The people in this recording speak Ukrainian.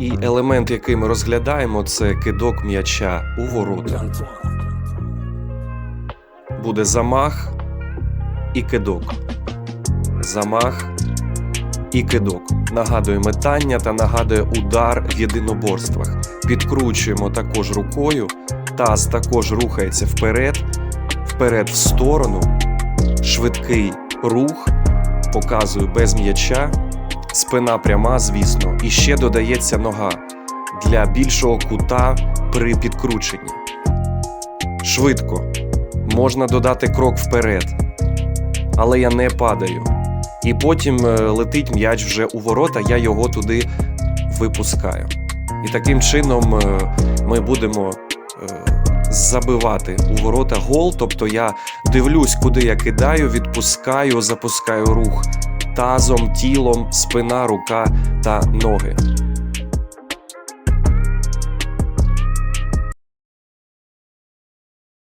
І елемент, який ми розглядаємо, це кидок м'яча у ворота. Буде замах і кидок. Замах і кидок. Нагадує метання та нагадує удар в єдиноборствах. Підкручуємо також рукою. Таз також рухається вперед, вперед в сторону. Швидкий рух. Показую без м'яча. Спина пряма, звісно, і ще додається нога для більшого кута при підкрученні. Швидко. Можна додати крок вперед, але я не падаю. І потім е, летить м'яч вже у ворота, я його туди випускаю. І таким чином е, ми будемо е, забивати у ворота гол. Тобто я дивлюсь, куди я кидаю, відпускаю, запускаю рух тазом, тілом, спина, рука та ноги.